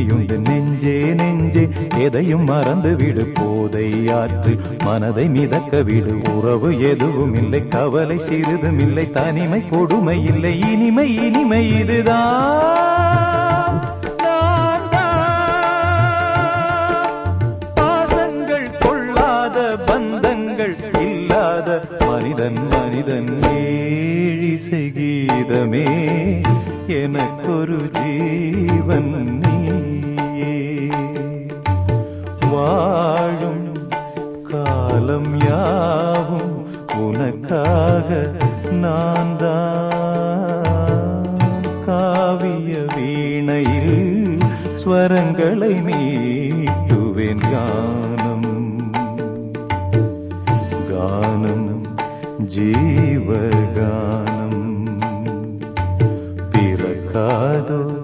உண்மையுண்டு நெஞ்சே நெஞ்சே எதையும் மறந்து விடு. போதை ஆற்று மனதை மிதக்க விடு. உறவு எதுவும் இல்லை கவலை சிறிதும் இல்லை. தனிமை கொடுமை இல்லை இனிமை இனிமை இதுதான் பாசங்கள் கொள்ளாத பந்தங்கள் இல்லாத மனிதன் மனிதன் ஏழிசை கீதமே. எனக்கொரு ஜீவன் நீயே. வாழும் காலம் யாவும் உனக்காக நான் தான் காவிய வீணையில் ஸ்வரங்களை மீட்டுவேன் கானம். கானம் ஜீவகானம். ಕಾದೋ